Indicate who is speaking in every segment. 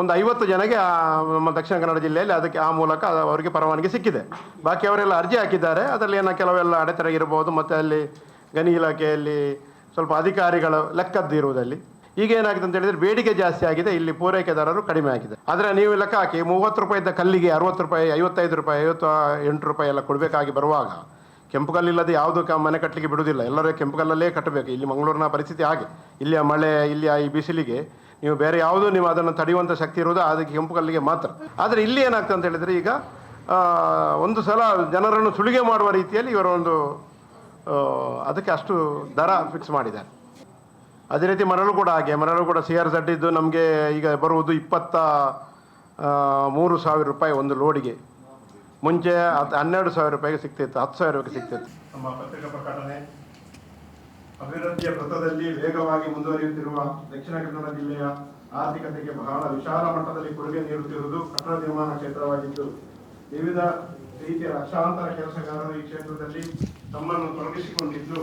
Speaker 1: ಒಂದು ಐವತ್ತು ಜನಗೆ ಆ, ನಮ್ಮ ದಕ್ಷಿಣ ಕನ್ನಡ ಜಿಲ್ಲೆಯಲ್ಲಿ ಅದಕ್ಕೆ ಆ ಮೂಲಕ ಅವರಿಗೆ ಪರವಾನಗಿ ಸಿಕ್ಕಿದೆ. ಬಾಕಿ ಅವರೆಲ್ಲ ಅರ್ಜಿ ಹಾಕಿದ್ದಾರೆ. ಅದರಲ್ಲಿ ಏನೋ ಕೆಲವೆಲ್ಲ ಅಡೆತಡೆ ಇರಬಹುದು ಮತ್ತು ಅಲ್ಲಿ ಗಣಿ ಇಲಾಖೆಯಲ್ಲಿ ಸ್ವಲ್ಪ ಅಧಿಕಾರಿಗಳು ಲೆಕ್ಕದ್ದು ಇರುವುದಲ್ಲಿ. ಈಗ ಏನಾಗಿದೆ ಅಂತ ಹೇಳಿದ್ರೆ ಬೇಡಿಕೆ ಜಾಸ್ತಿ ಆಗಿದೆ. ಇಲ್ಲಿ ಪೂರೈಕೆದಾರರು ಕಡಿಮೆ ಆಗಿದೆ. ಆದರೆ ನೀವು ಲೆಕ್ಕ ಹಾಕಿ ಮೂವತ್ತು ರೂಪಾಯಿದ್ದ ಕಲ್ಲಿಗೆ ಅರವತ್ತು ರೂಪಾಯಿ, ಐವತ್ತೈದು ರೂಪಾಯಿ, ಐವತ್ತು ಎಂಟು ರೂಪಾಯಿ ಎಲ್ಲ ಕೊಡಬೇಕಾಗಿ ಬರುವಾಗ ಕೆಂಪು ಕಲ್ಲಿಲ್ಲದೆ ಯಾವುದು ಕ, ಮನೆ ಕಟ್ಟಲಿಕ್ಕೆ ಬಿಡುವುದಿಲ್ಲ. ಎಲ್ಲರೂ ಕೆಂಪು ಕಲ್ಲಲ್ಲೇ ಕಟ್ಟಬೇಕು. ಇಲ್ಲಿ ಮಂಗಳೂರಿನ ಪರಿಸ್ಥಿತಿ ಹಾಗೆ. ಇಲ್ಲಿಯ ಮಳೆ, ಇಲ್ಲಿಯ ಈ ಬಿಸಿಲಿಗೆ ನೀವು ಬೇರೆ ಯಾವುದೂ ನೀವು ಅದನ್ನು ತಡೆಯುವಂಥ ಶಕ್ತಿ ಇರುವುದು ಅದಕ್ಕೆ ಕೆಂಪು ಕಲ್ಲಿಗೆ ಮಾತ್ರ. ಆದರೆ ಇಲ್ಲಿ ಏನಾಗ್ತದೆ ಅಂತ ಹೇಳಿದರೆ ಈಗ ಒಂದು ಸಲ ಜನರನ್ನು ಸುಲಿಗೆ ಮಾಡುವ ರೀತಿಯಲ್ಲಿ ಇವರ ಒಂದು ಅದಕ್ಕೆ ಅಷ್ಟು ದರ ಫಿಕ್ಸ್ ಮಾಡಿದ್ದಾರೆ. ಅದೇ ರೀತಿ ಮರಳು ಕೂಡ ಹಾಗೆ, ಮರಳು ಕೂಡ ಸಿ ಆರ್ ಇದ್ದು ನಮಗೆ ಈಗ ಬರುವುದು ಇಪ್ಪತ್ತ ಮೂರು ಸಾವಿರ ರೂಪಾಯಿ ಒಂದು ಲೋಡಿಗೆ. ಮುಂಚೆ ಹನ್ನೆರಡು ಸಾವಿರ ರೂಪಾಯಿಗೆ ಸಿಗ್ತಿತ್ತು, ಹತ್ತು ಸಾವಿರ ರೂಪಾಯಿಗೆ ಸಿಗ್ತಿತ್ತು. ಅಭಿವೃದ್ಧಿಯ ಪಥದಲ್ಲಿ ವೇಗವಾಗಿ ಮುಂದುವರಿಯುತ್ತಿರುವ ದಕ್ಷಿಣ ಕನ್ನಡ ಜಿಲ್ಲೆಯ ಆರ್ಥಿಕತೆಗೆ ಬಹಳ ವಿಶಾಲ ಮಟ್ಟದಲ್ಲಿ ಕೊಡುಗೆ ನೀಡುತ್ತಿರುವುದು ಕಟ್ಟಡ ನಿರ್ಮಾಣ ಕ್ಷೇತ್ರವಾಗಿದ್ದು, ವಿವಿಧ ರೀತಿಯ ಲಕ್ಷಾಂತರ ಕೆಲಸಗಾರರು ಈ ಕ್ಷೇತ್ರದಲ್ಲಿ ತಮ್ಮನ್ನು ತೊಡಗಿಸಿಕೊಂಡಿದ್ದು,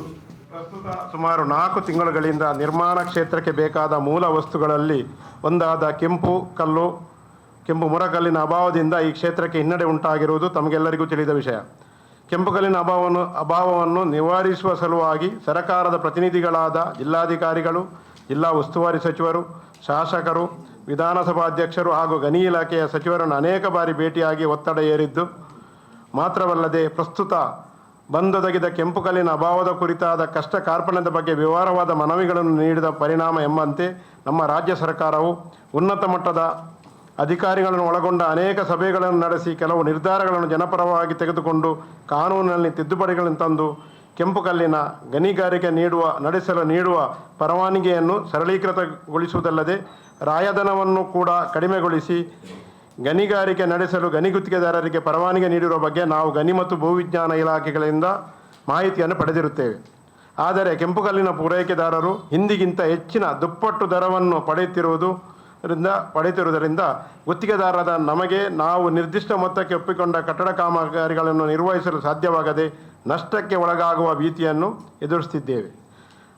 Speaker 1: ಪ್ರಸ್ತುತ ಸುಮಾರು ನಾಲ್ಕು ತಿಂಗಳುಗಳಿಂದ ನಿರ್ಮಾಣ ಕ್ಷೇತ್ರಕ್ಕೆ ಬೇಕಾದ ಮೂಲ ವಸ್ತುಗಳಲ್ಲಿ ಒಂದಾದ ಕೆಂಪು ಕಲ್ಲು, ಕೆಂಪು ಮುರಕಲ್ಲಿನ ಅಭಾವದಿಂದ ಈ ಕ್ಷೇತ್ರಕ್ಕೆ ಹಿನ್ನಡೆ ಉಂಟಾಗಿರುವುದು ತಮಗೆಲ್ಲರಿಗೂ ತಿಳಿದ ವಿಷಯ. ಕೆಂಪು ಕಲ್ಲಿನ ಅಭಾವವನ್ನು ಅಭಾವವನ್ನು ನಿವಾರಿಸುವ ಸಲುವಾಗಿ ಸರ್ಕಾರದ ಪ್ರತಿನಿಧಿಗಳಾದ ಜಿಲ್ಲಾಧಿಕಾರಿಗಳು, ಜಿಲ್ಲಾ ಉಸ್ತುವಾರಿ ಸಚಿವರು, ಶಾಸಕರು ವಿಧಾನಸಭಾಧ್ಯಕ್ಷರು ಹಾಗೂ ಗಣಿ ಇಲಾಖೆಯ ಸಚಿವರನ್ನು ಅನೇಕ ಬಾರಿ ಭೇಟಿಯಾಗಿ ಒತ್ತಡ ಏರಿದ್ದು, ಮಾತ್ರವಲ್ಲದೆ ಪ್ರಸ್ತುತ ಬಂದೊದಗಿದ ಕೆಂಪುಕಲ್ಲಿನ ಅಭಾವದ ಕುರಿತಾದ ಕಷ್ಟ ಕಾರ್ಪಣ್ಯದ ಬಗ್ಗೆ ವಿವರವಾದ ಮನವಿಗಳನ್ನು ನೀಡಿದ ಪರಿಣಾಮ ಎಂಬಂತೆ ನಮ್ಮ ರಾಜ್ಯ ಸರ್ಕಾರವು ಉನ್ನತ ಮಟ್ಟದ ಅಧಿಕಾರಿಗಳನ್ನು ಒಳಗೊಂಡ ಅನೇಕ ಸಭೆಗಳನ್ನು ನಡೆಸಿ ಕೆಲವು ನಿರ್ಧಾರಗಳನ್ನು ಜನಪರವಾಗಿ ತೆಗೆದುಕೊಂಡು ಕಾನೂನಿನಲ್ಲಿ ತಿದ್ದುಪಡಿಗಳನ್ನು ತಂದು ಕೆಂಪು ಕಲ್ಲಿನ ಗಣಿಗಾರಿಕೆ ನೀಡುವ, ನಡೆಸಲು ನೀಡುವ ಪರವಾನಗಿಯನ್ನು ಸರಳೀಕೃತಗೊಳಿಸುವುದಲ್ಲದೆ ರಾಯಧನವನ್ನು ಕೂಡ ಕಡಿಮೆಗೊಳಿಸಿ ಗಣಿಗಾರಿಕೆ ನಡೆಸಲು ಗಣಿ ಗುತ್ತಿಗೆದಾರರಿಗೆ ಪರವಾನಗಿ ನೀಡಿರುವ ಬಗ್ಗೆ ನಾವು ಗಣಿ ಮತ್ತು ಭೂವಿಜ್ಞಾನ ಇಲಾಖೆಗಳಿಂದ ಮಾಹಿತಿಯನ್ನು ಪಡೆದಿರುತ್ತೇವೆ. ಆದರೆ ಕೆಂಪುಕಲ್ಲಿನ ಪೂರೈಕೆದಾರರು ಹಿಂದಿಗಿಂತ ಹೆಚ್ಚಿನ ದುಪ್ಪಟ್ಟು ದರವನ್ನು ಪಡೆಯುತ್ತಿರುವುದು ರಿಂದ ಪಡೆಯುತ್ತಿರುವುದರಿಂದ ಗುತ್ತಿಗೆದಾರರಾದ ನಮಗೆ ನಾವು ನಿರ್ದಿಷ್ಟ ಮೊತ್ತಕ್ಕೆ ಒಪ್ಪಿಕೊಂಡ ಕಟ್ಟಡ ಕಾಮಗಾರಿಗಳನ್ನು ನಿರ್ವಹಿಸಲು ಸಾಧ್ಯವಾಗದೆ ನಷ್ಟಕ್ಕೆ ಒಳಗಾಗುವ ಭೀತಿಯನ್ನು ಎದುರಿಸುತ್ತಿದ್ದೇವೆ.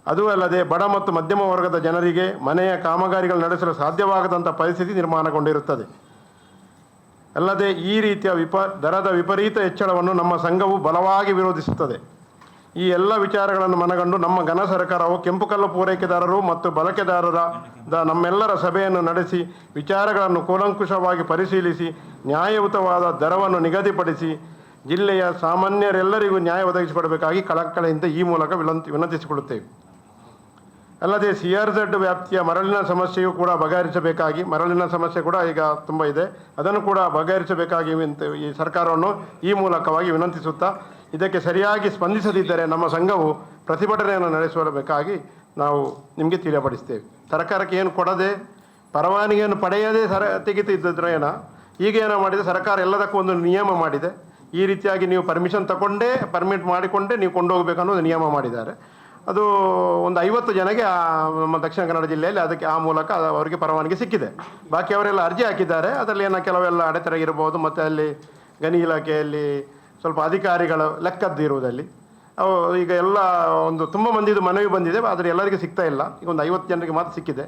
Speaker 1: ಅದೂ ಅಲ್ಲದೆ ಬಡ ಮತ್ತು ಮಧ್ಯಮ ವರ್ಗದ ಜನರಿಗೆ ಮನೆಯ ಕಾಮಗಾರಿಗಳು ನಡೆಸಲು ಸಾಧ್ಯವಾಗದಂಥ ಪರಿಸ್ಥಿತಿ ನಿರ್ಮಾಣಗೊಂಡಿರುತ್ತದೆ. ಅಲ್ಲದೆ ಈ ರೀತಿಯ ವಿಪ, ದರದ ವಿಪರೀತ ಹೆಚ್ಚಳವನ್ನು ನಮ್ಮ ಸಂಘವು ಬಲವಾಗಿ ವಿರೋಧಿಸುತ್ತದೆ. ಈ ಎಲ್ಲ ವಿಚಾರಗಳನ್ನು ಮನಗಂಡು ನಮ್ಮ ಘನ ಸರ್ಕಾರವು ಕೆಂಪು ಕಲ್ಲು ಪೂರೈಕೆದಾರರು ಮತ್ತು ಬಳಕೆದಾರರ ದ ನಮ್ಮೆಲ್ಲರ ಸಭೆಯನ್ನು ನಡೆಸಿ ವಿಚಾರಗಳನ್ನು ಕೂಲಂಕುಷವಾಗಿ ಪರಿಶೀಲಿಸಿ ನ್ಯಾಯಯುತವಾದ ದರವನ್ನು ನಿಗದಿಪಡಿಸಿ ಜಿಲ್ಲೆಯ ಸಾಮಾನ್ಯರೆಲ್ಲರಿಗೂ ನ್ಯಾಯ ಒದಗಿಸಿಕೊಡಬೇಕಾಗಿ ಕಳಕಳೆಯಿಂದ ಈ ಮೂಲಕ ವಿನಂತಿ ವಿನಂತಿಸಿಕೊಳ್ಳುತ್ತೇವೆ. ಅಲ್ಲದೆ ಸಿ ಆರ್ ಝಡ್ ವ್ಯಾಪ್ತಿಯ ಮರಳಿನ ಸಮಸ್ಯೆಯೂ ಕೂಡ ಬಗೆಹರಿಸಬೇಕಾಗಿ ಮರಳಿನ ಸಮಸ್ಯೆ ಕೂಡ ಈಗ ತುಂಬ ಇದೆ. ಅದನ್ನು ಕೂಡ ಬಗೆಹರಿಸಬೇಕಾಗಿ ಈ ಸರ್ಕಾರವನ್ನು ಈ ಮೂಲಕವಾಗಿ ವಿನಂತಿಸುತ್ತಾ ಇದಕ್ಕೆ ಸರಿಯಾಗಿ ಸ್ಪಂದಿಸದಿದ್ದರೆ ನಮ್ಮ ಸಂಘವು ಪ್ರತಿಭಟನೆಯನ್ನು ನಡೆಸಬೇಕಾಗಿ ನಾವು ನಿಮಗೆ ತಿಳಿಯಪಡಿಸ್ತೇವೆ. ಸರ್ಕಾರಕ್ಕೆ ಏನು ಕೊಡದೆ ಪರವಾನಗಿಯನ್ನು ಪಡೆಯದೇ ಸರ ತೆಗಿತಿದ್ರೇನ ಈಗ ಏನೋ ಮಾಡಿದೆ ಸರ್ಕಾರ ಎಲ್ಲದಕ್ಕೂ ಒಂದು ನಿಯಮ ಮಾಡಿದೆ. ಈ ರೀತಿಯಾಗಿ ನೀವು ಪರ್ಮಿಷನ್ ತಗೊಂಡೇ ಪರ್ಮಿಟ್ ಮಾಡಿಕೊಂಡೇ ನೀವು ಕೊಂಡೋಗಬೇಕು ಅನ್ನೋದು ನಿಯಮ ಮಾಡಿದ್ದಾರೆ. ಅದು ಒಂದು ಐವತ್ತು ಜನಗೆ ನಮ್ಮ ದಕ್ಷಿಣ ಕನ್ನಡ ಜಿಲ್ಲೆಯಲ್ಲಿ ಅದಕ್ಕೆ ಆ ಮೂಲಕ ಅವರಿಗೆ ಪರವಾನಗಿ ಸಿಕ್ಕಿದೆ. ಬಾಕಿ ಅವರೆಲ್ಲ ಅರ್ಜಿ ಹಾಕಿದ್ದಾರೆ. ಅದರಲ್ಲಿ ಏನೋ ಕೆಲವೆಲ್ಲ ಅಡೆತಡೆ ಇರಬಹುದು ಮತ್ತು ಅಲ್ಲಿ ಗಣಿ ಇಲಾಖೆಯಲ್ಲಿ ಸ್ವಲ್ಪ ಅಧಿಕಾರಿಗಳ ಲೆಕ್ಕದ್ದು ಇರುವುದಲ್ಲಿ. ಅವು ಈಗ ಎಲ್ಲ ಒಂದು ತುಂಬ ಮಂದಿದು ಮನವಿ ಬಂದಿದೆ, ಆದರೆ ಎಲ್ಲರಿಗೂ ಸಿಗ್ತಾ ಇಲ್ಲ. ಈಗ ಒಂದು ಐವತ್ತು ಜನರಿಗೆ ಮಾತ್ರ ಸಿಕ್ಕಿದೆ.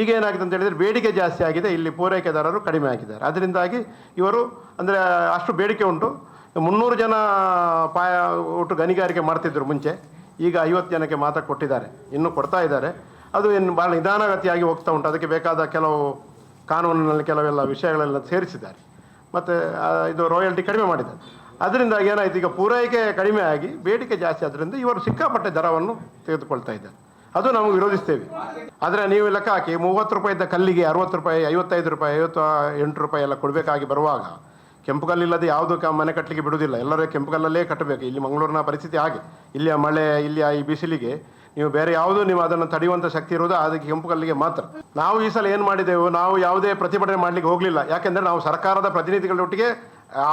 Speaker 1: ಈಗ ಏನಾಗಿದೆ ಅಂತ ಹೇಳಿದರೆ ಬೇಡಿಕೆ ಜಾಸ್ತಿ ಆಗಿದೆ, ಇಲ್ಲಿ ಪೂರೈಕೆದಾರರು ಕಡಿಮೆ ಆಗಿದ್ದಾರೆ. ಅದರಿಂದಾಗಿ ಇವರು ಅಂದರೆ ಅಷ್ಟು ಬೇಡಿಕೆ ಉಂಟು. ಮುನ್ನೂರು ಜನ ಪಾಯ ಒಟ್ಟು ಗಣಿಗಾರಿಕೆ ಮಾಡ್ತಿದ್ದರು ಮುಂಚೆ. ಈಗ ಐವತ್ತು ಜನಕ್ಕೆ ಮಾತ್ರ ಕೊಟ್ಟಿದ್ದಾರೆ. ಇನ್ನೂ ಕೊಡ್ತಾ ಇದ್ದಾರೆ. ಅದು ಇನ್ನು ಭಾಳ ನಿಧಾನಗತಿಯಾಗಿ ಹೋಗ್ತಾ ಉಂಟು. ಅದಕ್ಕೆ ಬೇಕಾದ ಕೆಲವು ಕಾನೂನಿನಲ್ಲಿ ಕೆಲವೆಲ್ಲ ವಿಷಯಗಳೆಲ್ಲ ಸೇರಿಸಿದ್ದಾರೆ. ಮತ್ತು ಇದು ರಾಯಲ್ಟಿ ಕಡಿಮೆ ಮಾಡಿದ್ದಾರೆ. ಅದರಿಂದ ಏನಾಯ್ತು? ಈಗ ಪೂರೈಕೆ ಕಡಿಮೆ ಆಗಿ ಬೇಡಿಕೆ ಜಾಸ್ತಿ ಆದ್ದರಿಂದ ಇವರು ಸಿಕ್ಕಾಪಟ್ಟೆ ದರವನ್ನು ತೆಗೆದುಕೊಳ್ತಾ ಇದ್ದಾರೆ. ಅದು ನಾವು ವಿರೋಧಿಸ್ತೇವೆ. ಆದರೆ ನೀವು ಲೆಕ್ಕ ಹಾಕಿ ಮೂವತ್ತು ರೂಪಾಯಿದ ಕಲ್ಲಿಗೆ ಅರವತ್ತು ರೂಪಾಯಿ, ಐವತ್ತೈದು ರೂಪಾಯಿ ಐವತ್ತು ಎಂಟು ರೂಪಾಯಿ ಎಲ್ಲ ಕೊಡಬೇಕಾಗಿ ಬರುವಾಗ ಕೆಂಪು ಕಲ್ಲಿಲ್ಲದೆ ಯಾವುದು ಕ ಮನೆ ಕಟ್ಟಲಿಕ್ಕೆ ಬಿಡುವುದಿಲ್ಲ. ಎಲ್ಲರೂ ಕೆಂಪು ಕಲ್ಲಲ್ಲೇ ಕಟ್ಟಬೇಕು. ಇಲ್ಲಿ ಮಂಗಳೂರಿನ ಪರಿಸ್ಥಿತಿ ಹಾಗೆ. ಇಲ್ಲಿಯ ಮಳೆ, ಇಲ್ಲಿಯ ಈ ಬಿಸಿಲಿಗೆ ನೀವು ಬೇರೆ ಯಾವುದೂ ನೀವು ಅದನ್ನು ತಡೆಯುವಂಥ ಶಕ್ತಿ ಇರುವುದು ಅದಕ್ಕೆ ಕೆಂಪು ಕಲ್ಲಿಗೆ ಮಾತ್ರ. ನಾವು ಈ ಸಲ ಏನು ಮಾಡಿದೆವು? ನಾವು ಯಾವುದೇ ಪ್ರತಿಭಟನೆ ಮಾಡಲಿಕ್ಕೆ ಹೋಗಲಿಲ್ಲ. ಯಾಕೆಂದರೆ ನಾವು ಸರ್ಕಾರದ ಪ್ರತಿನಿಧಿಗಳೊಟ್ಟಿಗೆ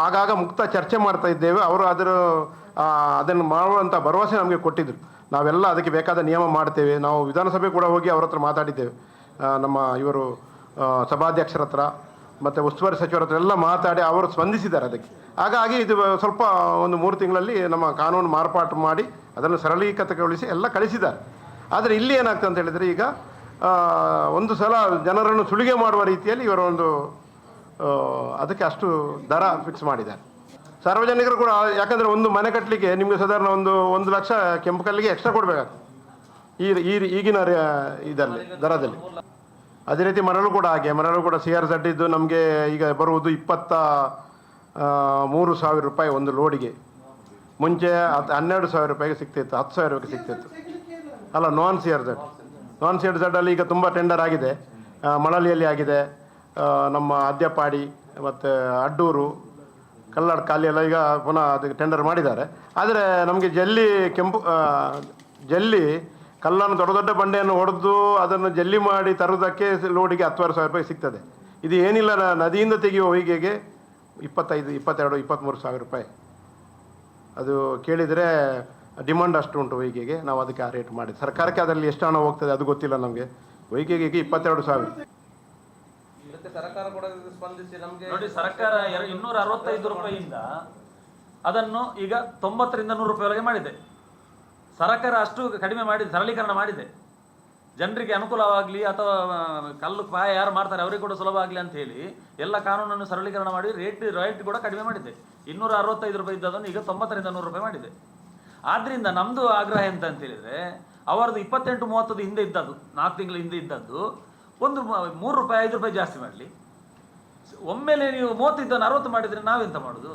Speaker 1: ಆಗಾಗ ಮುಕ್ತ ಚರ್ಚೆ ಮಾಡ್ತಾ ಇದ್ದೇವೆ. ಅವರು ಅದರ ಅದನ್ನು ಮಾಡುವಂಥ ಭರವಸೆ ನಮಗೆ ಕೊಟ್ಟಿದ್ದರು ನಾವೆಲ್ಲ ಅದಕ್ಕೆ ಬೇಕಾದ ನಿಯಮ ಮಾಡ್ತೇವೆ. ನಾವು ವಿಧಾನಸಭೆ ಕೂಡ ಹೋಗಿ ಅವರ ಹತ್ರ ಮಾತಾಡಿದ್ದೇವೆ. ನಮ್ಮ ಇವರು ಸಭಾಧ್ಯಕ್ಷರ ಹತ್ರ ಮತ್ತು ಉಸ್ತುವಾರಿ ಸಚಿವರ ಹತ್ರ ಎಲ್ಲ ಮಾತಾಡಿ ಅವರು ಸ್ಪಂದಿಸಿದ್ದಾರೆ ಅದಕ್ಕೆ. ಹಾಗಾಗಿ ಇದು ಸ್ವಲ್ಪ ಒಂದು ಮೂರು ತಿಂಗಳಲ್ಲಿ ನಮ್ಮ ಕಾನೂನು ಮಾರ್ಪಾಟು ಮಾಡಿ ಅದನ್ನು ಸರಳೀಕೃತಗೊಳಿಸಿ ಎಲ್ಲ ಕಳಿಸಿದ್ದಾರೆ. ಆದರೆ ಇಲ್ಲಿ ಏನಾಗ್ತದೆ ಅಂತ ಹೇಳಿದರೆ ಈಗ ಒಂದು ಸಲ ಜನರನ್ನು ಸುಳಿಗೆ ಮಾಡುವ ರೀತಿಯಲ್ಲಿ ಇವರ ಒಂದು ಅದಕ್ಕೆ ಅಷ್ಟು ದರ ಫಿಕ್ಸ್ ಮಾಡಿದ್ದಾರೆ. ಸಾರ್ವಜನಿಕರು ಕೂಡ, ಯಾಕಂದರೆ ಒಂದು ಮನೆ ಕಟ್ಟಲಿಕ್ಕೆ ನಿಮಗೆ ಸಾಧಾರಣ ಒಂದು ಒಂದು ಲಕ್ಷ ಕೆಂಪು ಕಲ್ಲಿಗೆ ಎಕ್ಸ್ಟ್ರಾ ಕೊಡಬೇಕಾಗ್ತದೆ. ಈ ಈ ಈಗಿನ ಇದರಲ್ಲಿ, ದರದಲ್ಲಿ. ಅದೇ ರೀತಿ ಮರಳು ಕೂಡ ಹಾಗೆ, ಮರಳು ಕೂಡ ಸಿ ಆರ್ ಇದ್ದು ನಮಗೆ ಈಗ ಬರುವುದು ಇಪ್ಪತ್ತ ಮೂರು ಸಾವಿರ ರೂಪಾಯಿ ಒಂದು ಲೋಡಿಗೆ ಮುಂಚೆ ಹತ್ತು ಹನ್ನೆರಡು ಸಾವಿರ ರೂಪಾಯಿಗೆ ಸಿಗ್ತಿತ್ತು, ಹತ್ತು ಸಾವಿರ ರೂಪಾಯಿಗೆ ಸಿಗ್ತಿತ್ತು. ಅಲ್ಲ non C R Z non C R Z ಅಲ್ಲಿ ಈಗ ತುಂಬ ಟೆಂಡರ್ ಆಗಿದೆ. ಮಳಲಿಯಲ್ಲಿ ಆಗಿದೆ. ನಮ್ಮ ಅದ್ಯಪಾಡಿ ಮತ್ತು ಅಡ್ಡೂರು ಕಲ್ಲಡ್ ಖಾಲಿ ಎಲ್ಲ ಈಗ ಪುನಃ ಅದಕ್ಕೆ ಟೆಂಡರ್ ಮಾಡಿದ್ದಾರೆ. ಆದರೆ ನಮಗೆ ಜಲ್ಲಿ ಕೆಂಪು ಜಲ್ಲಿ ಕಲ್ಲನ್ನು ದೊಡ್ಡ ದೊಡ್ಡ ಬಂಡೆಯನ್ನು ಹೊಡೆದು ಅದನ್ನು ಜಲ್ಲಿ ಮಾಡಿ ತರುವುದಕ್ಕೆ ಲೋಡಿಗೆ ಹತ್ತುವರೆ ಸಾವಿರ ರೂಪಾಯಿ ಸಿಗ್ತದೆ. ಇದು ಏನಿಲ್ಲ ನದಿಯಿಂದ ತೆಗೆಯುವ ಹೊಯ್ಗೆಗೆ ಇಪ್ಪತ್ತೈದು, ಇಪ್ಪತ್ತೆರಡು, ಇಪ್ಪತ್ತ್ಮೂರು ಸಾವಿರ ರೂಪಾಯಿ. ಅದು ಕೇಳಿದರೆ ಡಿಮಾಂಡ್ ಅಷ್ಟು ಉಂಟು ಹೊಯ್ಗೆಗೆ, ನಾವು ಅದಕ್ಕೆ ಆ ರೇಟ್ ಮಾಡಿ ಸರ್ಕಾರಕ್ಕೆ ಅದರಲ್ಲಿ ಎಷ್ಟು ಹಣ ಹೋಗ್ತದೆ ಅದು ಗೊತ್ತಿಲ್ಲ ನಮಗೆ. ಹೊಯ್ಗೆಗೆ ಇಪ್ಪತ್ತೆರಡು ಸಾವಿರ.
Speaker 2: ಸರ್ಕಾರ ಕೂಡ ಸ್ಪಂದಿಸಿ ನಮಗೆ
Speaker 3: ನೋಡಿ, ಸರ್ಕಾರ ಇನ್ನೂರ ಅರವತ್ತೈದು ರೂಪಾಯಿಯಿಂದ ಅದನ್ನು ಈಗ ತೊಂಬತ್ತರಿಂದ ನೂರು ರೂಪಾಯಿವರೆಗೆ ಮಾಡಿದೆ. ಸರ್ಕಾರ ಅಷ್ಟು ಕಡಿಮೆ ಮಾಡಿ, ಸರಳೀಕರಣ ಮಾಡಿದೆ. ಜನರಿಗೆ ಅನುಕೂಲವಾಗಲಿ ಅಥವಾ ಕಲ್ಲು ಪಾಯ ಯಾರು ಮಾಡ್ತಾರೆ ಅವರಿಗೆ ಕೂಡ ಸುಲಭ ಆಗಲಿ ಅಂತ ಹೇಳಿ ಎಲ್ಲ ಕಾನೂನನ್ನು ಸರಳೀಕರಣ ಮಾಡಿ ರೇಟ್ ರೇಟ್ ಕೂಡ ಕಡಿಮೆ ಮಾಡಿದೆ. ಇನ್ನೂರ ಅರವತ್ತೈದು ರೂಪಾಯಿ ಇದ್ದದನ್ನು ಈಗ ತೊಂಬತ್ತರಿಂದ ನೂರು ರೂಪಾಯಿ ಮಾಡಿದೆ. ಆದ್ದರಿಂದ ನಮ್ದು ಆಗ್ರಹ ಎಂತ ಅಂತ ಹೇಳಿದ್ರೆ, ಅವರದ್ದು ಇಪ್ಪತ್ತೆಂಟು ಮೂವತ್ತದು ಹಿಂದೆ ಇದ್ದದ್ದು, ನಾಲ್ಕು ತಿಂಗಳ ಹಿಂದೆ ಇದ್ದದ್ದು ಒಂದು ಮೂರು ರೂಪಾಯಿ ಐದು ರೂಪಾಯಿ ಜಾಸ್ತಿ ಮಾಡಲಿ. ಒಮ್ಮೆಲೆ ನೀವು ಮೂವತ್ತಿದ್ದನ್ನು ಅರವತ್ತು ಮಾಡಿದರೆ ನಾವೆಂತ ಮಾಡೋದು?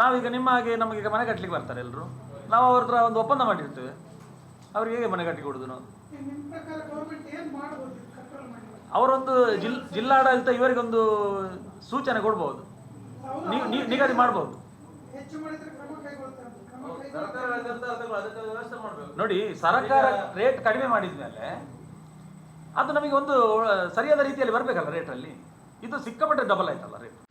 Speaker 3: ನಾವೀಗ ನಿಮ್ಮ ಹಾಗೆ ನಮಗೆ ಮನೆ ಕಟ್ಟಲಿಕ್ಕೆ ಬರ್ತಾರೆ ಎಲ್ಲರೂ ನಾವು ಅವ್ರ ಹತ್ರ ಒಂದು ಒಪ್ಪಂದ ಮಾಡಿರ್ತೇವೆ. ಅವ್ರಿಗೆ ಹೇಗೆ ಮನೆ ಕಟ್ಟಿ ಕೊಡೋದು ನಾವು? ಅವರೊಂದು ಜಿಲ್ ಜಿಲ್ಲಾಡಳಿತ ಇವರಿಗೊಂದು ಸೂಚನೆ ಕೊಡ್ಬೋದು. ನಿಗದಿ ಮಾಡ್ಬೋದು. ನೋಡಿ ಸರ್ಕಾರ ರೇಟ್ ಕಡಿಮೆ ಮಾಡಿದ ಮೇಲೆ ಅದು ನಮಗೆ ಒಂದು ಸರಿಯಾದ ರೀತಿಯಲ್ಲಿ ಬರಬೇಕಲ್ಲ ರೇಟಲ್ಲಿ ಇದು ಸಿಕ್ಕಾಪಟ್ಟೆ ಡಬಲ್ ಆಯ್ತಲ್ಲ ರೇಟ್